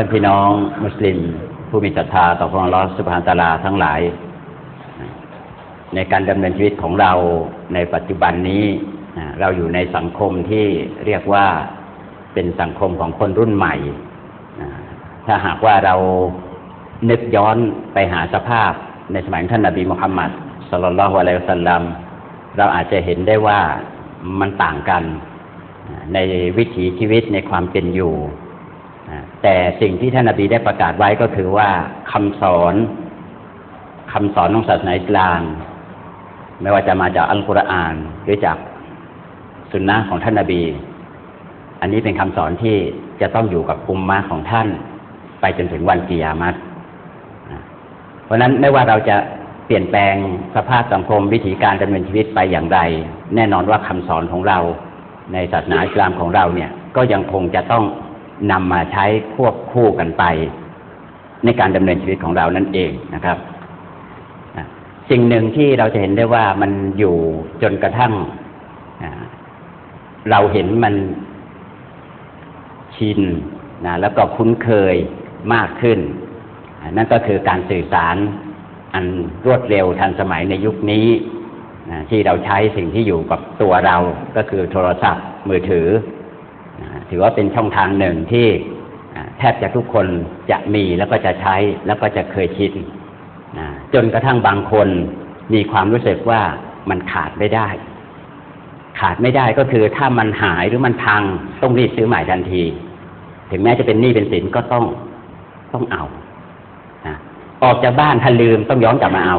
ท่านพี่น้องมุสลิม ผู้มีศรัทธาต่อพระองค์ลอสุภานตาลาทั้งหลาย ในการดำเนินชีวิตของเราในปัจจุบันนี้ เราอยู่ในสังคมที่เรียกว่าเป็นสังคมของคนรุ่นใหม่ ถ้าหากว่าเรานึกย้อนไปหาสภาพในสมัยท่านนบีมุฮัมมัดสลลัลลอฮุอะลัยฮิสัลลัมเราอาจจะเห็นได้ว่ามันต่างกันในวิถีชีวิตในความเป็นอยู่ แต่สิ่งที่ท่านนบีได้ประกาศไว้ก็คือว่าคำสอนคำสอนของศาสนาอิสลาม ไม่ว่าจะมาจากอัลกุรอานหรือจากสุนนะของท่านนบี อันนี้เป็นคำสอนที่จะต้องอยู่กับอุมมะของท่าน ไปจนถึงวันกิยามัตเพราะนั้นไม่ว่าเราจะเปลี่ยนแปลงสภาพสังคมวิถีการดำเนินชีวิตไปอย่างไร แน่นอนว่าคำสอนของเราในศาสนาอิสลามของเราเนี่ย ก็ยังคงจะต้อง นำมาใช้ควบคู่กันไป ในการดำเนินชีวิตของเรานั่นเองนะครับสิ่งหนึ่งที่เราจะเห็นได้ว่ามันอยู่จนกระทั่งเราเห็นมันชินนะแล้วก็คุ้นเคยมากขึ้น นั่นก็คือการสื่อสารอันรวดเร็วทันสมัยในยุคนี้ที่เราใช้สิ่งที่อยู่กับตัวเราก็คือโทรศัพท์มือถือ ถือว่าเป็นช่องทางหนึ่งที่แทบจะทุกคนจะมีแล้วก็จะใช้แล้วก็จะเคยชินจนกระทั่งบางคนมีความรู้สึกว่ามันขาดไม่ได้ ขาดไม่ได้ก็คือถ้ามันหายหรือมันพังต้องรีบซื้อใหม่ทันที ถึงแม้จะเป็นหนี้เป็นสินก็ต้องต้องเอาออกจากบ้านถ้าลืมต้องย้อนกลับมาเอา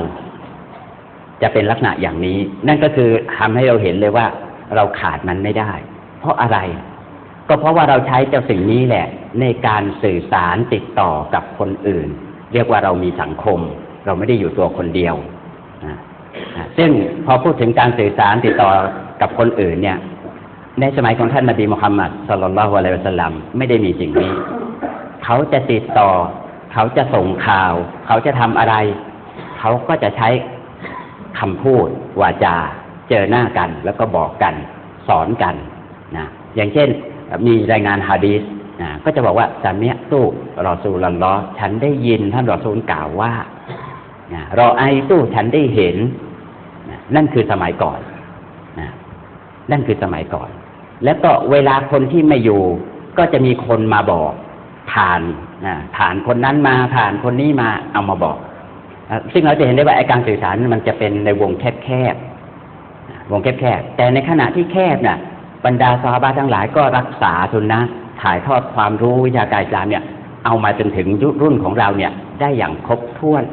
จะเป็นลักษณะอย่างนี้ นั่นก็คือทำให้เราเห็นเลยว่า เราขาดมันไม่ได้ เพราะอะไร ก็เพราะว่าเราใช้เจ้าสิ่งนี้แหละ ในการสื่อสารติดต่อกับคนอื่น เรียกว่าเรามีสังคม เราไม่ได้อยู่ตัวคนเดียวซึ่งพอพูดถึงการสื่อสารติดต่อกับคนอื่นเนี่ย ในสมัยของท่านนบีมุฮัมมัดสุลลัลลอฮุอะลัยฮิวสัลลัมไม่ได้มีสิ่งนี้ เขาจะติดต่อ เขาจะส่งข่าว เขาจะทำอะไร เขาก็จะใช้คำพูดวาจา เจอหน้ากันแล้วก็บอกกัน สอนกันนะอย่างเช่น มีรายงานฮะดีษนะก็จะบอกว่าสามีตู้รอซูลลอฉันได้ยินท่านรอซูลกล่าวว่านะรอไอตู้ฉันได้เห็นนะนั่นคือสมัยก่อนนะนั่นคือสมัยก่อน แล้วก็เวลาคนที่ไม่อยู่ ก็จะมีคนมาบอกผ่านนะผ่านคนนั้นมาผ่านคนนี้มาเอามาบอก ซึ่งเราจะเห็นได้ว่าไอการสื่อสารมันจะเป็นในวงแคบๆวงแคบๆแต่ในขณะที่แคบน่ะ บรรดาซาบาทั้งหลายก็รักษาทุนนะถ่ายทอดความรู้วิชาการอิสลามเนี่ย เอามาจนถึงยุรุ่นของเราเนี่ย ได้อย่างครบถ้วน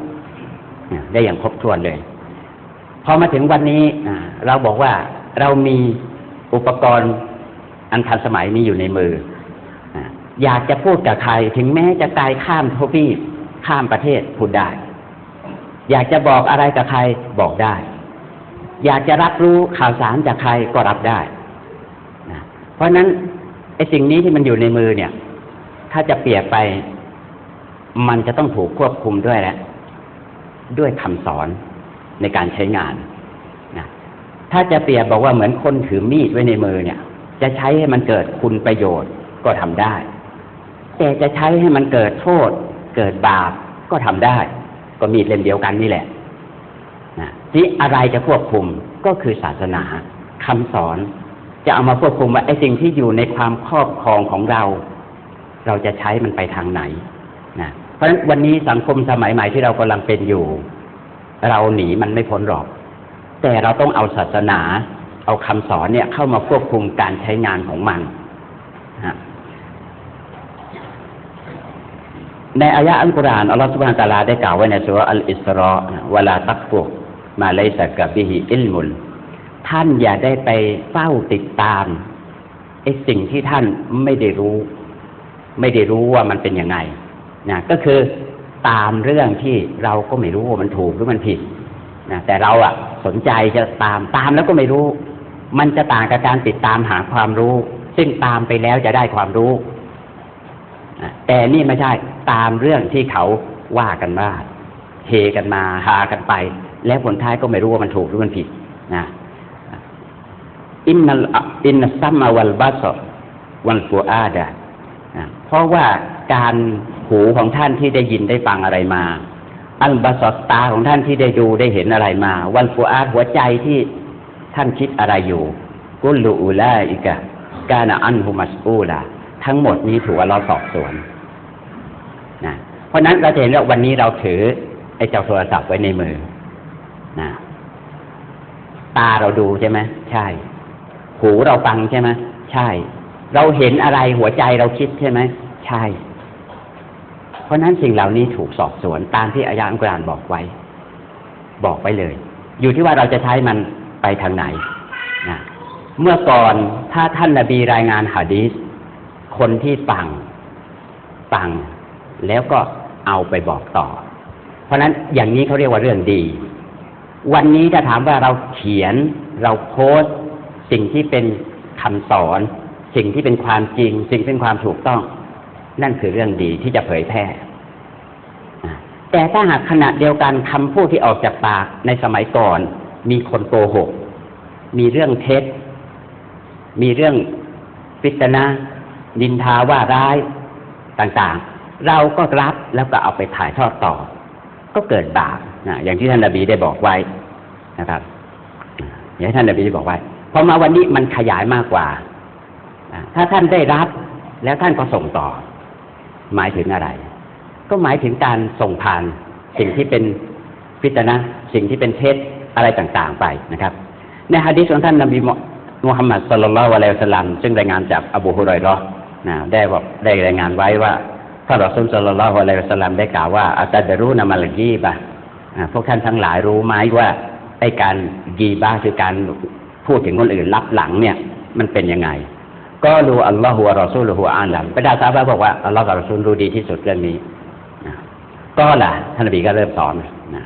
ได้อย่างครบถ้วนเลยพอมาถึงวันนี้เราบอกว่าเรามีอุปกรณ์อันทันสมัยนี้อยู่ในมือ อยากจะพูดกับใคร ถึงแม้จะไกลข้ามทวีปข้ามประเทศพูดได้ อยากจะบอกอะไรกับใครบอกได้ อยากจะรับรู้ข่าวสารจากใครก็รับได้ เพราะนั้นไอ้สิ่งนี้ที่มันอยู่ในมือเนี่ย ถ้าจะเปียบไป มันจะต้องถูกควบคุมด้วยแหละ ด้วยคำสอนในการใช้งานนะถ้าจะเปรียบบอกว่าเหมือนคนถือมีดไว้ในมือเนี่ย จะใช้ให้มันเกิดคุณประโยชน์ก็ทำได้ แต่จะใช้ให้มันเกิดโทษ เกิดบาปก็ทำได้ ก็มีดเล่มเดียวกันนี่แหละนะที่อะไรจะควบคุมก็คือศาสนาคำสอน จะเอามาควบคุมว่าไอ้สิ่งที่อยู่ในความครอบครองของเรา เราจะใช้มันไปทางไหนนะเพราะฉะนั้นวันนี้สังคมสมัยใหม่ที่เรากำลังเป็นอยู่ เราหนีมันไม่พ้นหรอก แต่เราต้องเอาศาสนา เอาคำสอนเนี่ยเข้ามาควบคุมการใช้งานของมันในอายะอัลกุรอานอัลลอฮฺสุบฮานตะลาได้กล่าวไว้ในสุรอัลอิสรอวลาตักฟุกมาเลสักกับบิฮิอิลมุล ท่านอย่าได้ไปเฝ้าติดตามไอ้สิ่งที่ท่านไม่ได้รู้ ไม่ได้รู้ว่ามันเป็นยังไงนะก็คือตามเรื่องที่เราก็ไม่รู้ว่ามันถูกหรือมันผิดนะแต่เราอะสนใจจะตามตามแล้วก็ไม่รู้ มันจะต่างกับการติดตามหาความรู้ ซึ่งตามไปแล้วจะได้ความรู้แต่นี่ไม่ใช่ตามเรื่องที่เขาว่ากันว่าเฮกันมาหากันไป แล้วผลท้ายก็ไม่รู้ว่ามันถูกหรือมันผิดนะ อินนัลอินนัซัมมาวัลบัสวันฟูอาดะเพราะว่าการหูของท่านที่ได้ยินได้ฟังอะไรมา อันบาสตาของท่านที่ได้ดูได้เห็นอะไรมา วันฟูอาดหัวใจที่ท่านคิดอะไรอยู่ กุลูอูลาอิกะกานาอันฮุมัสอูลาทั้งหมดนี้ถูกเราสอบสวนนะเพราะนั้นเราจะเห็นว่าวันนี้เราถือไอ้เจ้าโทรศัพท์ไว้ในมือนะตาเราดูใช่ไหมใช่ หูเราฟังใช่ไหมใช่ เราเห็นอะไรหัวใจเราคิดใช่ไหมใช่ เพราะนั้นสิ่งเหล่านี้ถูกสอบสวนตามที่อายะอัลกรานบอกไว้ บอกไว้เลย อยู่ที่ว่าเราจะใช้มันไปทางไหนนะเมื่อก่อนถ้าท่านนบีรายงานหะดีษคนที่ฟังฟัง แล้วก็เอาไปบอกต่อ เพราะนั้นอย่างนี้เขาเรียกว่าเรื่องดี วันนี้ถ้าถามว่าเราเขียนเราโพสต์ สิ่งที่เป็นคำสอน สิ่งที่เป็นความจริง สิ่งที่เป็นความถูกต้อง นั่นคือเรื่องดีที่จะเผยแพร่แต่ถ้าหากขณะเดียวกันคำพูดที่ออกจากปากในสมัยก่อน มีคนโกหก มีเรื่องเท็จ มีเรื่องฟิตนะนินทาว่าร้ายต่างๆ เราก็รับแล้วก็เอาไปถ่ายทอดต่อ ก็เกิดบาปนะอย่างที่ท่านนบีได้บอกไว้นะครับอย่างที่ท่านนบีได้บอกไว้ พอมาวันนี้มันขยายมากกว่า ถ้าท่านได้รับแล้วท่านก็ส่งต่อ หมายถึงอะไร ก็หมายถึงการส่งผ่านสิ่งที่เป็นฟิตนะสิ่งที่เป็นเท็จอะไรต่างๆไปนะครับ ในฮะดีษของท่านนบีมุฮัมมัดสุลลัลวะลัยสลัมซึ่งรายงานจากอบูฮุรอยเราะห์นะได้บอกได้รายงานไว้ว่าท่านรอซูลสุลลัลวะลัยสลัมได้กล่าวว่าอัตตะรู้นามัลกีบะอ่าพวกท่านทั้งหลายรู้ไหมว่าไอ้การกีบะคือการ พูดถึงคนอื่นลับหลังเนี่ย มันเป็นยังไง ก็รู้อัลลอฮฺวรอซูลุฮุอาลัมบรรดาซาบะบอกว่าอัลลอฮฺกับรอซูลรู้ดีที่สุดเรื่องนี้นะก็ล่ะท่านนบีก็เริ่มสอนนะ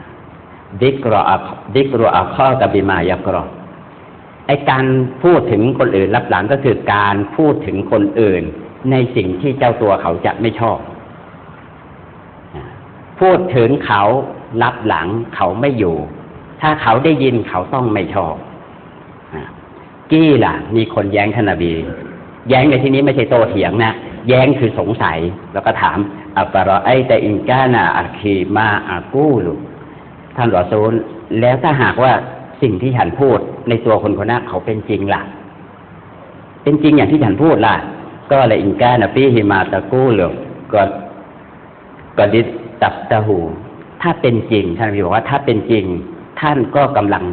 ดิกรออัดิกรออัคข้อกับบิมายักรอไอการพูดถึงคนอื่นรับหลังก็คือการพูดถึงคนอื่น ในสิ่งที่เจ้าตัวเขาจะไม่ชอบนะพูดถึงเขารับหลังเขาไม่อยู่ ถ้าเขาได้ยินเขาต้องไม่ชอบ กี้ล่ะ มีคนแย้งท่านนบี แย้งในที่นี้ไม่ใช่โตเถียงนะ แย้งคือสงสัย แล้วก็ถาม อัปรอไอแต่อินกานาอัคีมาอากูลุท่านรอซูล แล้วถ้าหากว่าสิ่งที่ฉันพูดในตัวคนคนนั้นเขาเป็นจริงล่ะ เป็นจริงอย่างที่ฉันพูดล่ะ ก็เลยอินกานาฟีฮิมาตะกูลุก็ก็ดิตับตะหู ถ้าเป็นจริง ท่านนบีบอกว่าถ้าเป็นจริง ท่านก็กำลัง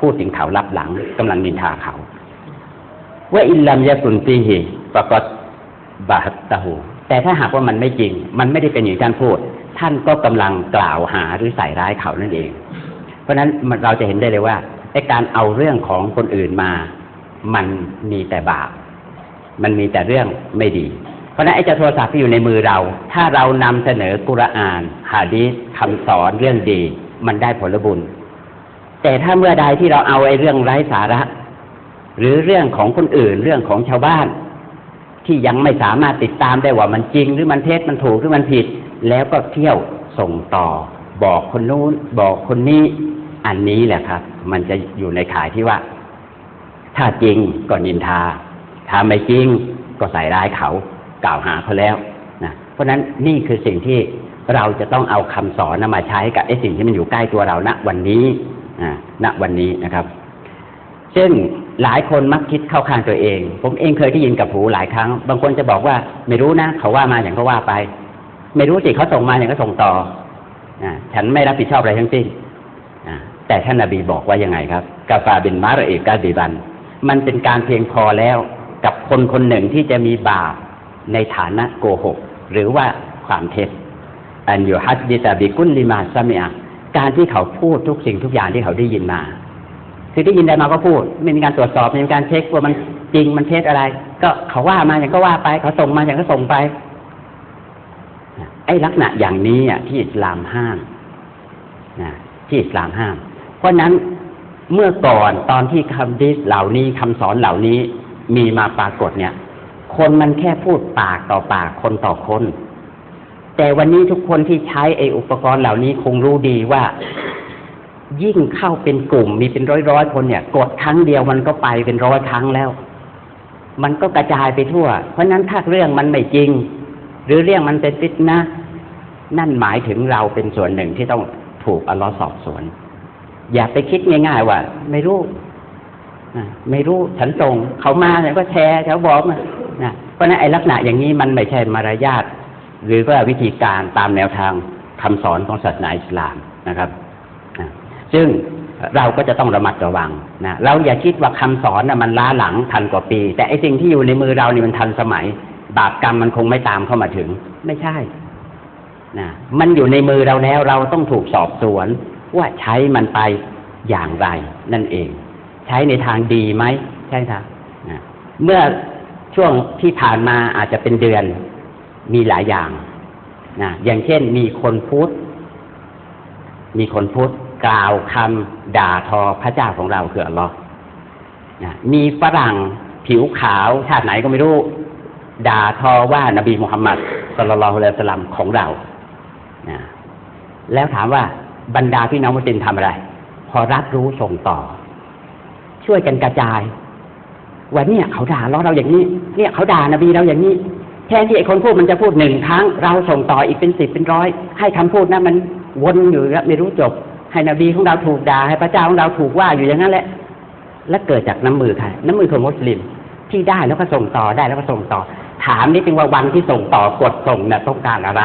พูดถึงเขารับหลังกำลังนินทาเขาว่าอินลัมยาสุนตีหิปรากฏบาตะหูแต่ถ้าหากว่ามันไม่จริง มันไม่ได้เป็นอย่างท่านพูด ท่านก็กำลังกล่าวหาหรือใส่ร้ายเขานั่นเอง เพราะฉะนั้นเราจะเห็นได้เลยว่าไอ้การเอาเรื่องของคนอื่นมา มันมีแต่บาป มันมีแต่เรื่องไม่ดี เพราะนั้นไอ้เจ้าโทรศัพท์ที่อยู่ในมือเรา ถ้าเรานำเสนอกุรอานฮะดีษคำสอนเรื่องดี มันได้ผลบุญ แต่ถ้าเมื่อใดที่เราเอาไอ้เรื่องไร้สาระ หรือเรื่องของคนอื่นเรื่องของชาวบ้าน ที่ยังไม่สามารถติดตามได้ว่ามันจริง หรือมันเท็จมันถูกหรือมันผิด แล้วก็เที่ยวส่งต่อ บอกคนนู้น บอกคนนี้อันนี้แหละครับ มันจะอยู่ในข่ายที่ว่า ถ้าจริงก็นินทา ถ้าไม่จริงก็ใส่ร้ายเขากล่าวหาเขาแล้วนะเพราะนั้นนี่คือสิ่งที่เราจะต้องเอาคำสอนนำมาใช้กับไอ้สิ่งที่มันอยู่ใกล้ตัวเราณวันนี้ ณวันนี้นะครับซึ่งหลายคนมักคิดเข้าข้างตัวเอง ผมเองเคยได้ยินกับหูหลายครั้ง บางคนจะบอกว่าไม่รู้นะเขาว่ามาอย่างเขาว่าไป ไม่รู้สิเขาส่งมาอย่างก็ส่งต่ออฉันไม่รับผิดชอบอะไรทั้งสิ้นแต่ท่านนาบีบอกว่ายังไงครับกาฟาบินมารเอกกาบิบัน มันเป็นการเพียงพอแล้วกับคนคนหนึ่งที่จะมีบาปในฐานะโกหก หรือว่าความเท็จอันอยู่ฮัดดิตาบิกุลลิมาซามีย การที่เขาพูดทุกสิ่งทุกอย่างที่เขาได้ยินมา คือได้ยินได้มาก็พูด ไม่มีการตรวจสอบไม่มีการเช็คว่ามันจริงมันเท็จอะไร ก็เขาว่ามาอย่างก็ว่าไป เขาส่งมาอย่างก็ส่งไป ไอ้ลักษณะอย่างนี้อะที่อิสลามห้ามนะที่อิสลามห้าม เพราะนั้นเมื่อก่อนตอนที่คำดิสเหล่านี้คำสอนเหล่านี้มีมาปรากฏเนี่ย คนมันแค่พูดปากต่อปากคนต่อคน แต่วันนี้ทุกคนที่ใช้ไอ้อุปกรณ์เหล่านี้คงรู้ดีว่า ยิ่งเข้าเป็นกลุ่มมีเป็นร้อยร้อยคนเนี่ย กดครั้งเดียวมันก็ไปเป็นร้อยครั้งแล้ว มันก็กระจายไปทั่ว เพราะนั้นถ้าเรื่องมันไม่จริง หรือเรื่องมันเป็นฟิตนะ นั่นหมายถึงเราเป็นส่วนหนึ่งที่ต้องถูกอัลลอฮ์สอบสวน อย่าไปคิดง่ายๆว่า ไม่รู้ไม่รู้ฉันส่งเขามาเนี่ยก็แชร์เขาบอกมานะเพราะนั้นไอ้ลักษณะอย่างนี้มันไม่ใช่มารยาท หรือว่าวิธีการตามแนวทางคำสอนของศาสนาอิสลามนะครับ ซึ่งเราก็จะต้องระมัดระวังนะเราอย่าคิดว่าคำสอนนะมันล้าหลังพันกว่าปี แต่ไอ้สิ่งที่อยู่ในมือเรานี่มันทันสมัย บาปกรรมมันคงไม่ตามเข้ามาถึง ไม่ใช่นะมันอยู่ในมือเราแล้วเราต้องถูกสอบสวน ว่าใช้มันไปอย่างไร นั่นเอง ใช้ในทางดีไหมใช่ครับนะเมื่อช่วงที่ผ่านมาอาจจะเป็นเดือน มีหลายอย่างนะอย่างเช่นมีคนพูดมีคนพูดกล่าวคำด่าทอพระเจ้าของเราคืออัลลอฮ์นะมีฝรั่งผิวขาวชาติไหนก็ไม่รู้ ด่าทอว่านบีมุฮัมมัดสุลลัลฮุลสลัมของเรานะแล้วถามว่าบรรดาพี่น้องมุสลิมทำอะไร พอรับรู้ส่งต่อ ช่วยกันกระจายว่าเนี่ยเขาด่าเราเราอย่างนี้ เนี่ยเขาด่านบีเราอย่างนี้ แทนที่ไอ้คนพูดมันจะพูดหนึ่งครั้ง เราส่งต่ออีกเป็นสิบเป็นร้อย ให้คำพูดนั้นมันวนอยู่แล้วไม่รู้จบ ให้นบีของเราถูกด่าให้พระเจ้าของเราถูกว่าอยู่อย่างนั้นแหละ และเกิดจากน้ำมือใครน้ำมือของมุสลิมที่ได้แล้วก็ส่งต่อได้แล้วก็ส่งต่อ ถามนิดนึงว่าวันที่ส่งต่อกดส่งเนี่ยต้องการอะไร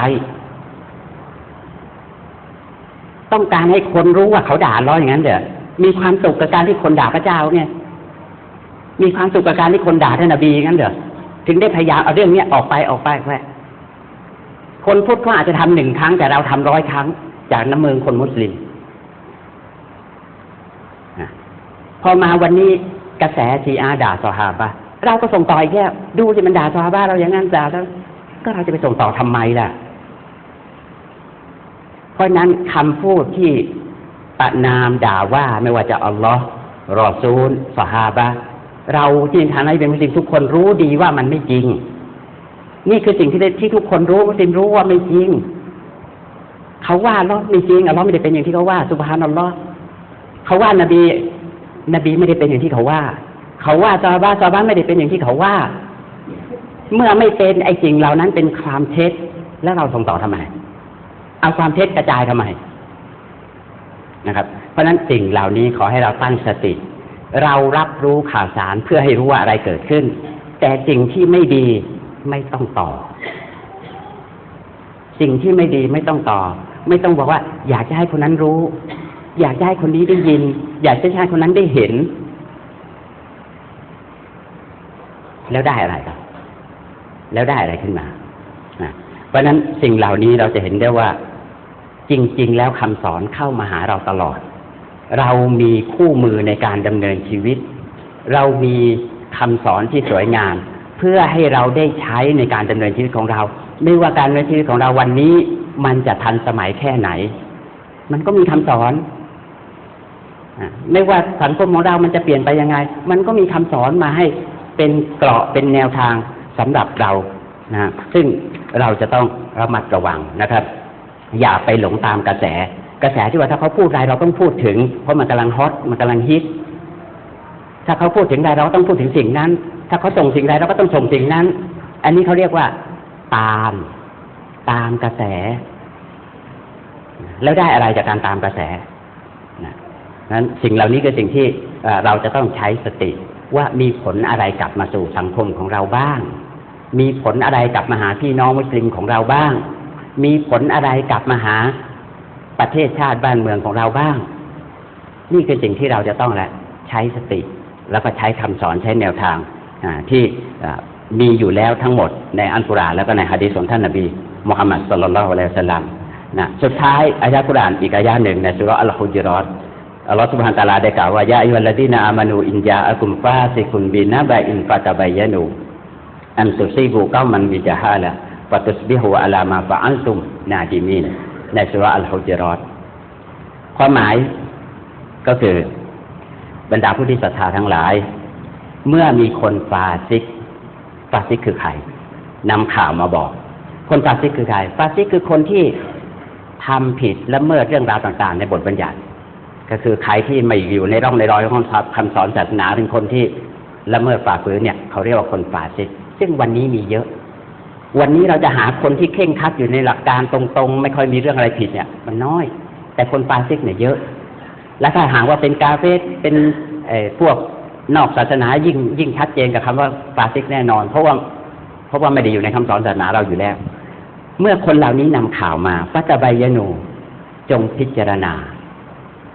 ต้องการให้คนรู้ว่าเขาด่าเราอย่างนั้นเด้อมีความสุขกับการที่คนด่าพระเจ้าเนี่ย มีความสุขกับการที่คนด่าท่านนบีงั้นเด้อ ถึงได้พยายามเอาเรื่องนี้ออกไปออกไปแค่คนพุทธเขาอาจจะทำหนึ่งครั้งแต่เราทำร้อยครั้ง จากน้ำเมืองคนมุสลิมพอมาวันนี้กระแสชีอาด่าซอฮาบะเราก็ส่งต่ออีกแค่ดูสิมันด่าซอฮาบะเราอย่างนั้นด่าแล้ว ก็เราจะไปส่งต่อทำไมล่ะ เพราะนั้นคำพูดที่ประนามด่าว่าไม่ว่าจะอัลลอฮ์รอซูลซอฮาบะ เราที่ในฐานะเป็นมุสลิมทุกคนรู้ดีว่ามันไม่จริง นี่คือสิ่งที่ที่ทุกคนรู้มุสลิมรู้ว่าไม่จริง เขาว่าเราไม่จริงอัลลอไม่ได้เป็นอย่างที่เขาว่าสุบฮานัลลอฮ์เขาว่านบี นบีไม่ได้เป็นอย่างที่เขาว่า เขาว่าซาบ้าซาบ้าไม่ได้เป็นอย่างที่เขาว่า เมื่อไม่เป็นไอ้สิ่งเหล่านั้นเป็นความเท็จแล้วเราส่งต่อทำไม เอาความเท็จกระจายทำไมนะครับ เพราะฉะนั้นสิ่งเหล่านี้ขอให้เราตั้งสติ เรารับรู้ข่าวสารเพื่อให้รู้ว่าอะไรเกิดขึ้น แต่สิ่งที่ไม่ดีไม่ต้องต่อ สิ่งที่ไม่ดีไม่ต้องต่อ ไม่ต้องบอกว่า อยากจะให้คนนั้นรู้ อยากจะให้คนนี้ได้ยิน อยากจะให้คนนั้นได้เห็น แล้วได้อะไรครับ แล้วได้อะไรขึ้นมาเพราะนั้นสิ่งเหล่านี้เราจะเห็นได้ว่า จริง ๆ แล้วคำสอนเข้ามาหาเราตลอด เรามีคู่มือในการดำเนินชีวิต เรามีคำสอนที่สวยงาม เพื่อให้เราได้ใช้ในการดำเนินชีวิตของเรา ไม่ว่าการดำเนินชีวิตของเราวันนี้ มันจะทันสมัยแค่ไหน มันก็มีคำสอนไม่ว่าสังคมของเรา มันจะเปลี่ยนไปยังไง มันก็มีคำสอนมาให้เป็นเกราะเป็นแนวทางสำหรับเรานะซึ่งเราจะต้องระมัดระวังนะครับ อย่าไปหลงตามกระแส กระแสที่ว่าถ้าเขาพูดอะไรเราต้องพูดถึง เพราะมันกำลังฮอตมันกำลังฮิตถ้าเขาพูดถึงใดเราต้องพูดถึงสิ่งนั้น ถ้าเขาส่งสิ่งใดเราก็ต้องส่งสิ่งนั้น อันนี้เขาเรียกว่า ตาม ตามกระแส แล้วได้อะไรจากการตามกระแสนั้นสิ่งเหล่านี้คือสิ่งที่เราจะต้องใช้สติ ว่ามีผลอะไรกลับมาสู่สังคมของเราบ้าง มีผลอะไรกลับมาหาพี่น้องมุสลิมของเราบ้าง มีผลอะไรกลับมาหา ประเทศชาติบ้านเมืองของเราบ้าง นี่คือสิ่งที่เราจะต้องแหละใช้สติ แล้วก็ใช้คำสอนใช้แนวทางที่มีอยู่แล้วทั้งหมดในอัลกุรอานแล้วก็ในฮะดีษของท่านนบีมุฮัมมัดสุลลัลลอฮุอะลัยฮิสลามนะสุดท้ายอายะกุรอานอีกอายะหนึ่งในสุรอัลฮุจรอตอัลลอฮฺสุบฮานตะลาได้กล่าวว่ายาอิวัลลดีนาอามานูอินยาอักุมฟาซิคุนบินาบะอินฟาตะบายานูอันตุซีบุก้ามันบิจฮาละฟาตุสบิฮูอัลามาฟะอัลตุมนาดิมีน ในสุรอัลฮุจรอตความหมายก็คือบรรดาผู้ที่ศรัทธาทั้งหลาย เมื่อมีคนฟาซิกฟาซิกคือใครนำข่าวมาบอก คนฟาซิกคือใครฟาซิกคือคนที่ทำผิดละเมิดเรื่องราวต่างๆ ในบทบัญญัติ ก็คือใครที่ไม่อยู่ในร่องในรอยของคำสอนศาสนาเป็นคนที่ละเมิดฝ่าฝืนเนี่ย เขาเรียกว่าคนฟาซิกซึ่งวันนี้มีเยอะ วันนี้เราจะหาคนที่เข่งคัดอยู่ในหลักการตรงๆ ไม่ค่อยมีเรื่องอะไรผิดเนี่ย มันน้อย แต่คนฟาซิกเนี่ยเยอะ และถ้าหากว่าเป็นกาเฟสเป็นพวกนอกศาสนายิ่งยิ่งชัดเจนกับคำว่าฟาซิกแน่นอน เพราะว่าเพราะว่าไม่ได้อยู่ในคำสอนศาสนาเราอยู่แล้ว เมื่อคนเหล่านี้นำข่าวมาฟัตบายนูจงพิจารณา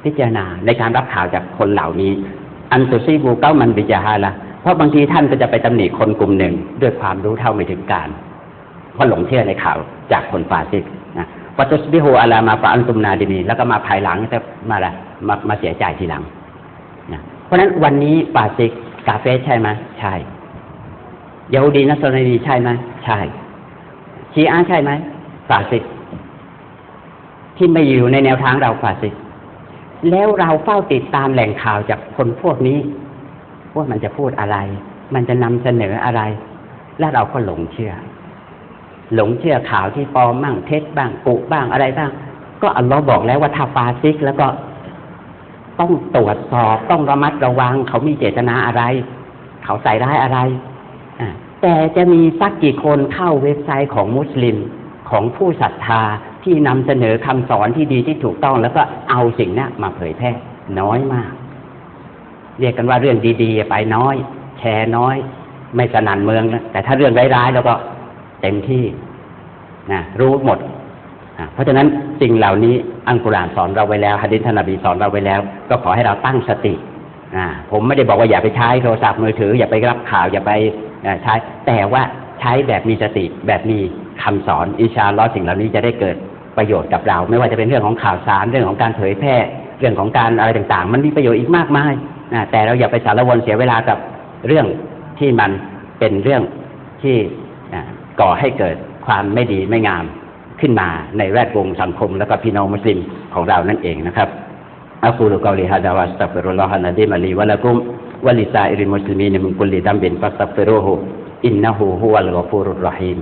พิจารณาในการรับข่าวจากคนเหล่านี้ อันตุซีบูเก้ามันบิจาฮาละเพราะบางทีท่านก็จะไปตำหนิคนกลุ่มหนึ่งด้วยความรู้เท่าไม่ถึงการ เพราะหลงเชื่อในข่าวจากคนฟาซิกนะวัตุสบิโฮอาลามาฟาอันตุมนาดินีแล้วก็มาภายหลังจะมาละมามาเสียใจทีหลังนะเพราะฉะนั้นวันนี้ฟาซิกกาเฟสใช่ไหมใช่ยาฮูดีนัสรนีใช่ไหมใช่ ชีอะห์ใช่ไหมฟาซิกที่ไม่อยู่ในแนวทางเราฟาซิกแล้วเราเฝ้าติดตามแหล่งข่าวจากคนพวกนี้ว่ามันจะพูดอะไร มันจะนำเสนออะไร และเราก็หลงเชื่อ หลงเชื่อข่าวที่ปลอมบ้างเท็จบ้างปุบ้างอะไรบ้าง ก็อัลลอฮ์บอกแล้วว่าถ้าฟาซิก แล้วก็ต้องตรวจสอบต้องระมัดระวัง เขามีเจตนาอะไร เขาใส่ร้ายอะไรแต่จะมีสักกี่คนเข้าเว็บไซต์ของมุสลิมของผู้ศรัทธาที่นำเสนอคำสอนที่ดีที่ถูกต้องแล้วก็เอาสิ่งนี้นมาเผยแพร่น้อยมาก เรียกกันว่าเรื่องดี ๆ ไปน้อย แชร์น้อย ไม่สนั่นเมืองนะแต่ถ้าเรื่องร้ายๆแล้วก็ ต็มที่นะรู้หมด เพราะฉะนั้นสิ่งเหล่านี้อัลกุรานสอนเราไว้แล้วฮะดิษท่านบีสอนเราไว้แล้ว ก็ขอให้เราตั้งสติผมไม่ได้บอกว่าอย่าไปใช้โทรศัพท์มือถือ อย่าไปรับข่าวอย่าไปใช้ แต่ว่าใช้แบบมีสติแบบมีคำสอนอิชาลลอสิ่งเหล่านี้จะได้เกิดประโยชน์กับเรา ไม่ว่าจะเป็นเรื่องของข่าวสารเรื่องของการเผยแพร่ เรื่องของการอะไรต่างๆ มันมีประโยชน์อีกมากมายแต่เราอย่าไปสารวนเสียเวลากับเรื่องที่มันเป็นเรื่องที่ ก่อให้เกิดความไม่ดีไม่งามขึ้นมาในแวดวงสังคม และก็พี่น้องมุสลิมของเรานั่นเองนะครับอักูลุกอลิฮะดาวัสตัฟิรุลลอฮะนะดีมะลีวะละกุมวะลิซาอิริมุสลิมีนมินกุลลิดัมบินฟัสตัฟิรุฮุอินนะฮูฮุวัลกอฟูรุรรหีม